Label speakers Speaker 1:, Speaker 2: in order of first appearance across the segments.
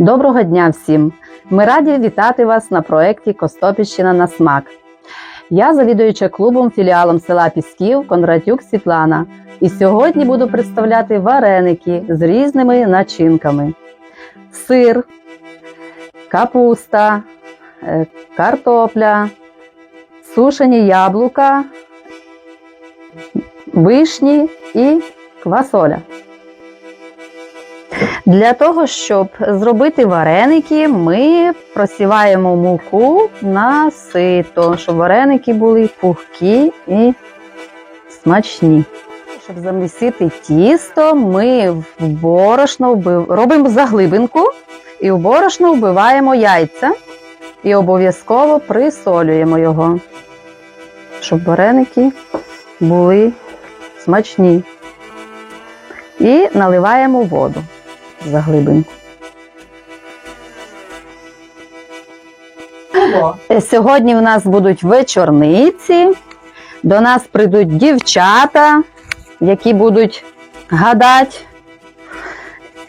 Speaker 1: Доброго дня всім! Ми раді вітати вас на проєкті Костопільщина на смак. Я завідуюча клубом філіалом села Пісків Кондратюк Світлана. І сьогодні буду представляти вареники з різними начинками: сир, капуста, е, картопля, сушені яблука, вишні і квасоля. Для того, щоб зробити вареники, ми просіваємо муку на сито, щоб вареники були пухкі і смачні. Щоб замісити тісто, ми в борошно вбив... робимо заглибинку і в борошно вбиваємо яйця і обов'язково присолюємо його, щоб вареники були смачні. І наливаємо воду за. Е, Сьогодні в нас будуть вечорниці. До нас прийдуть дівчата, які будуть гадати,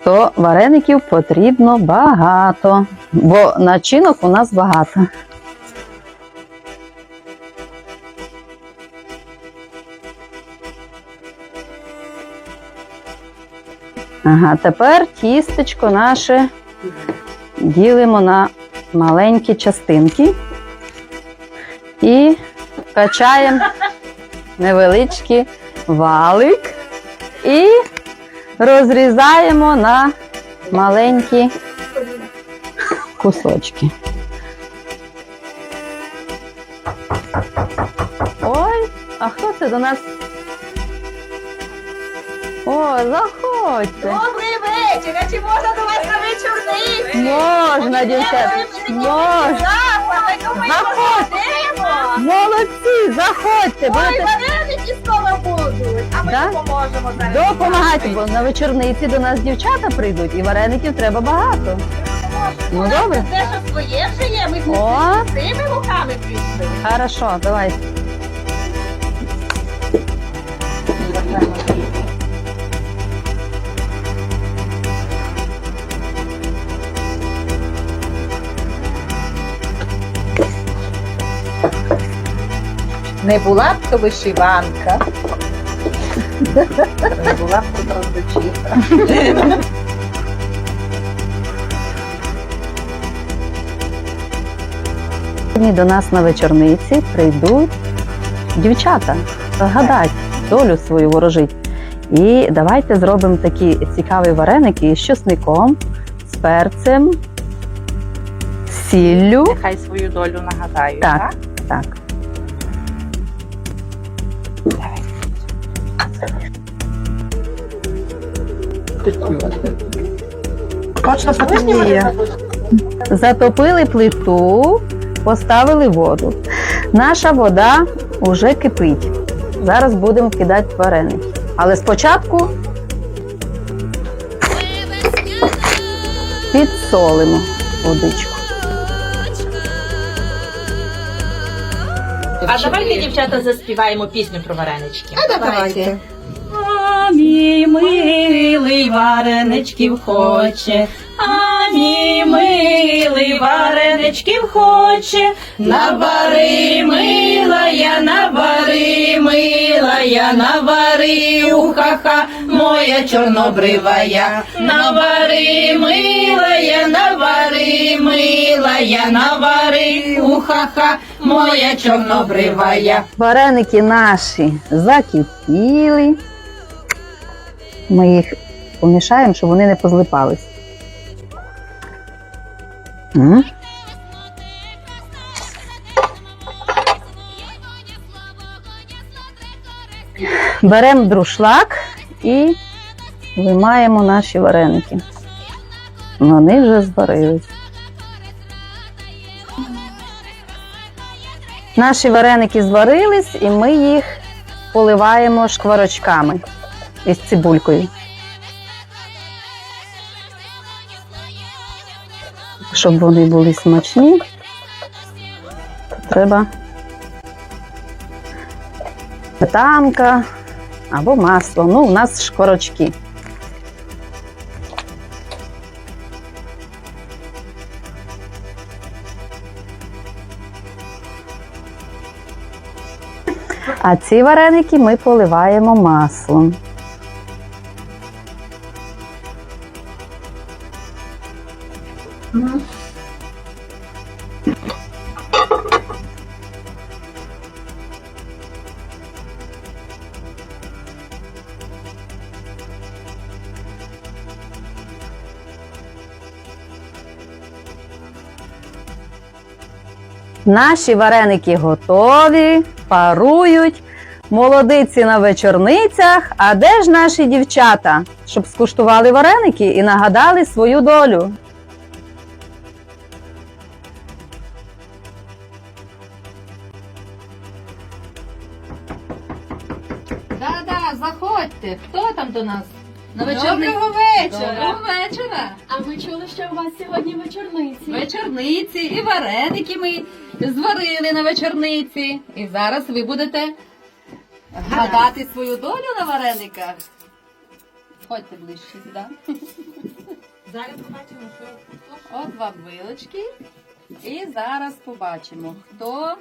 Speaker 1: то вареників потрібно багато, бо начинок у нас багато. Ага, тепер тістечко наше ділимо на маленькі частинки і качаємо невеличкий валик і розрізаємо на маленькі кусочки. Ой, а хто це до нас? О, заходьте.
Speaker 2: Добрий вечір! А чи можна до вас на вечорниці?
Speaker 1: Можна, дівчата, можна. Заходьте. Молодці, заходьте.
Speaker 2: Ой, вареники скоро будуть. А ми
Speaker 1: Да?
Speaker 2: допоможемо зараз.
Speaker 1: допомагати, бо на вечорниці до нас дівчата прийдуть, і вареників треба багато. Ну добре.
Speaker 2: Те, що своє вже є, ми
Speaker 1: О.
Speaker 2: з цими руками прийшли.
Speaker 1: Хорошо, давай.
Speaker 2: Не була б то вишиванка. Не була б то трандочіха.
Speaker 1: До нас на вечорниці прийдуть дівчата гадать, долю свою ворожить. І давайте зробимо такі цікаві вареники з чесником, з перцем, з сіллю.
Speaker 3: Нехай свою долю нагадаю.
Speaker 1: Так, так.
Speaker 3: Точно записує.
Speaker 1: Затопили плиту, поставили воду. Наша вода вже кипить. Зараз будемо кидати вареники. Але спочатку підсолимо водичку.
Speaker 2: А давайте, дівчата, заспіваємо пісню про варенички. А
Speaker 3: давайте.
Speaker 4: А мій милий вареничків хоче, а мій милий вареничків хоче, навари милая, навари милая, навари ухаха, моя чорнобривая, навари милая, навари милая, навари ухаха, моя чорнобривая.
Speaker 1: Вареники наші закипіли. Ми їх помішаємо, щоб вони не позлипались. М? Беремо друшлак і виймаємо наші вареники. Вони вже зварились. Наші вареники зварились, і ми їх поливаємо шкварочками із цибулькою. Щоб вони були смачні, треба сметанка або масло. Ну, у нас шкварочки. А ці вареники ми поливаємо маслом. Наші вареники готові, парують. Молодиці на вечорницях. А де ж наші дівчата, щоб скуштували вареники і нагадали свою долю? Да-да, заходьте. Хто там до нас? На
Speaker 5: Доброго вечора!
Speaker 1: Доброго вечора.
Speaker 5: А ми чули, що у вас сьогодні вечорниці.
Speaker 1: Вечорниці і вареники ми зварили на вечорниці. І зараз ви будете гадати свою долю на варениках. Ходьте ближче сюди.
Speaker 5: Зараз побачимо, що
Speaker 1: От вам вилочки. І зараз побачимо, хто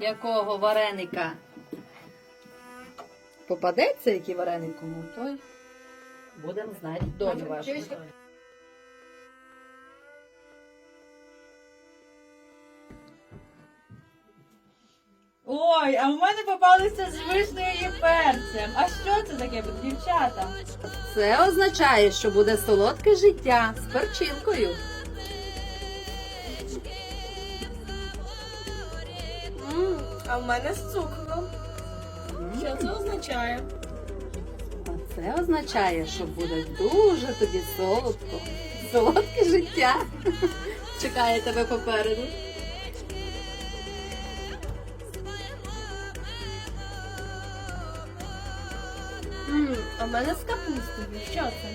Speaker 1: якого вареника попадеться, який вареник кому, той будемо знати долю вашу.
Speaker 5: Ой, а в мене попалися з вишнею і перцем. А що це таке, дівчата?
Speaker 1: Це означає, що буде солодке життя з перчинкою.
Speaker 6: А в мене з цукром.
Speaker 5: Що це означає?
Speaker 1: Це означає, що буде дуже тобі солодко. Солодке життя. Чекає тебе попереду.
Speaker 6: А в мене з капустою. Що це?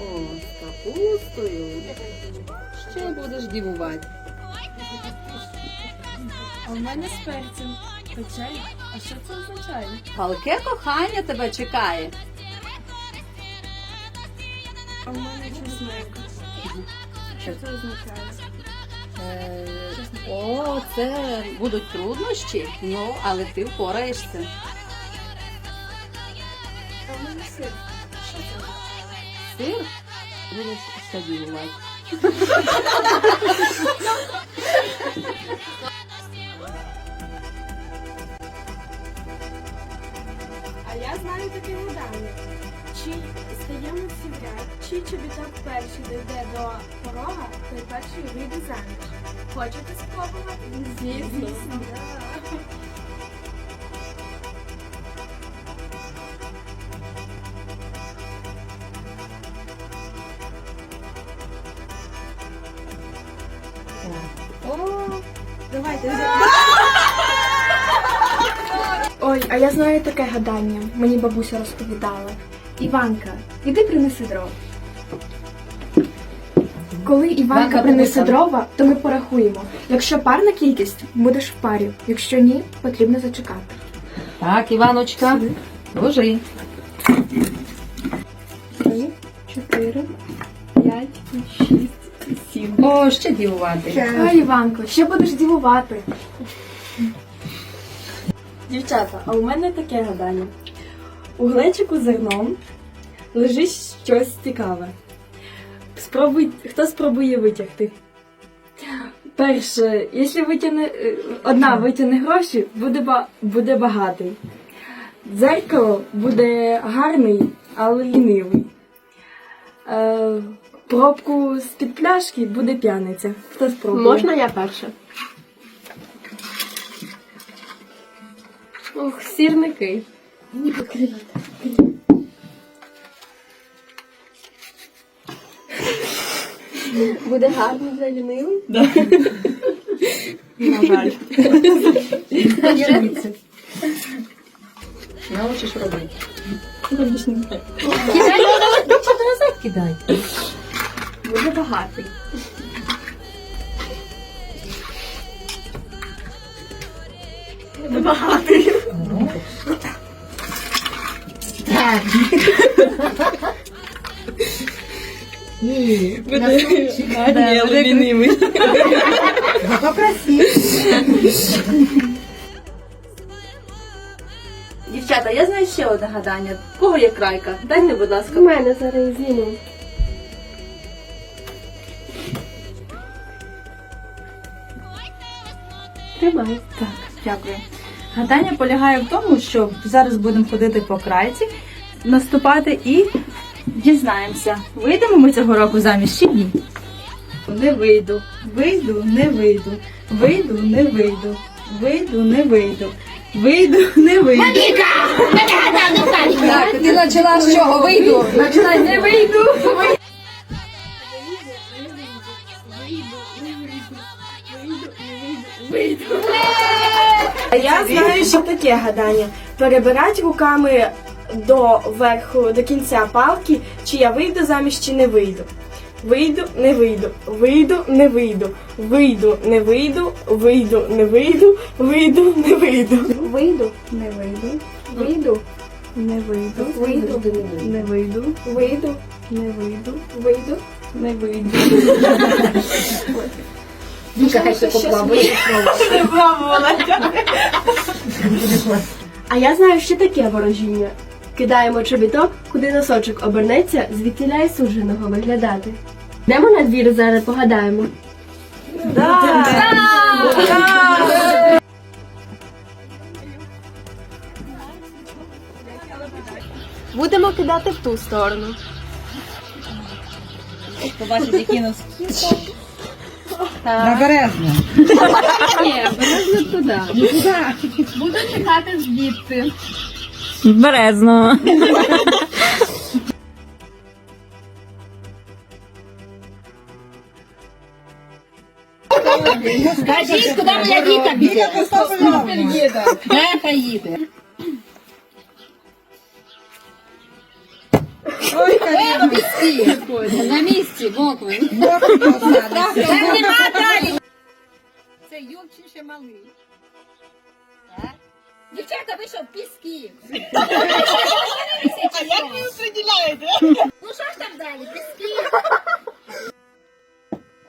Speaker 1: О, з капустою. Ще будеш дивувати.
Speaker 6: А в мене з перцем. Печень. А що це означає?
Speaker 1: Палке кохання тебе чекає.
Speaker 6: А в мене чесник. Що це означає?
Speaker 1: Е, О, це будуть труднощі, ну, але ти впораєшся.
Speaker 6: А в мене сир. Що це?
Speaker 1: Сир будеш ще.
Speaker 7: А я знаю таке гадання. Чи стаємо всі в ряд, чи чобіток перший дійде до порога, той перший вийде заміж. Хочете спробувати? Звісно. Да.
Speaker 6: Давайте.
Speaker 7: Ой, а я знаю таке гадання. Мені бабуся розповідала. Іванка, іди принеси дров. Коли Іванка принесе дрова, то ми порахуємо. Якщо парна кількість, будеш в парі. Якщо ні, потрібно зачекати.
Speaker 1: Так, Іваночка, ложи.
Speaker 7: Три, чотири, п'ять, шість, сім.
Speaker 1: О, ще дивувати.
Speaker 7: Ой, Іванко, ще будеш дивувати.
Speaker 6: Дівчата, а у мене таке гадання. У глечику зерном лежить щось цікаве. Спробуй, хто спробує витягти? Перше, якщо витягне, е, одна витягне гроші, буде, буде багатий. Дзеркало буде гарний, але лінивий. Е, пробку з-під пляшки буде п'яниця. Хто спробує?
Speaker 7: Можна я перша?
Speaker 6: Ох, сірники.
Speaker 7: Буде гарно для лінивий.
Speaker 6: На жаль.
Speaker 1: Научиш робити.
Speaker 6: Кидай.
Speaker 1: Назад кидай.
Speaker 7: Буде багатий. Буде багатий.
Speaker 6: Буде гарний, але лінивий.
Speaker 5: Дівчата, я знаю ще одне гадання. В Кого є крайка? Дайте, будь ласка.
Speaker 7: У мене зараз зніму. Тримай.
Speaker 5: Так, дякую. Гадання полягає в тому, що зараз будемо ходити по крайці, наступати і дізнаємося, вийдемо ми цього року заміж чи ні. Не вийду, вийду, не вийду, вийду, не вийду, вийду, не вийду, вийду, не вийду.
Speaker 4: Так, ти почала з чого? Вийду.
Speaker 5: Починай, не вийду.
Speaker 7: А я знаю, що таке гадання. Перебирати руками до верху, до кінця палки, чи я вийду заміж, чи не вийду. Вийду, не вийду, вийду, не вийду, вийду, не вийду, вийду, не вийду, вийду, не вийду. Вийду, не вийду, вийду, не вийду, вийду, не вийду, вийду, не вийду, вийду, не вийду.
Speaker 4: Віка, ще попробує.
Speaker 7: А я знаю ще таке ворожіння. Кидаємо чобіток, куди носочок обернеться, звідтіля і судженого виглядати. Йдемо на двір зараз погадаємо. Будемо кидати в ту сторону.
Speaker 5: Побачить, які нас.
Speaker 1: Березно.
Speaker 4: Скажіть, куди моя Віка піде? Де поїде? На місці, моквий. Там нема далі. Це Юрчин ще малий. Дівчата, вийшов піски? А як ви определяєте? Ну що ж там далі, піски?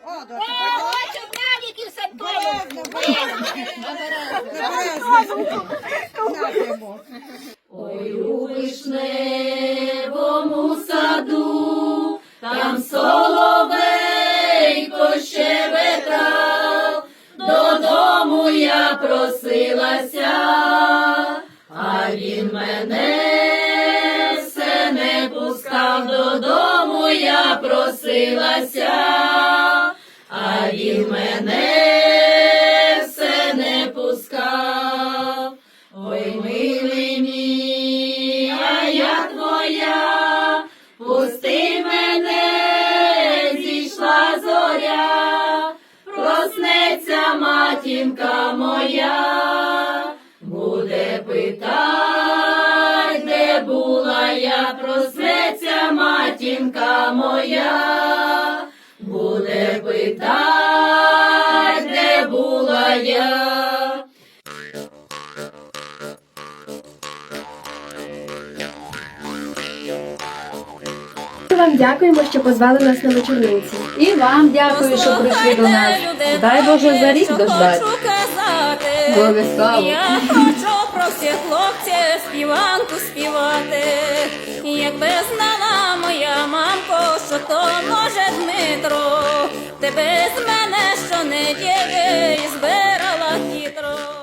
Speaker 4: О, ось обрядики в пустилася, а він мене все не пускав. Ой, милий мій, а я твоя, пусти мене, зійшла зоря, проснеться матінка моя. Санторі.
Speaker 7: Ми вам дякуємо, що позвали нас на вечорниці.
Speaker 1: І вам дякую, що прийшли до нас. Дай Боже за рік дождати. Обов'язково.
Speaker 8: Я хочу співанку співати. Якби знала моя мамко, що то може Дмитро, тебе з мене що щонеділі збирала хитро.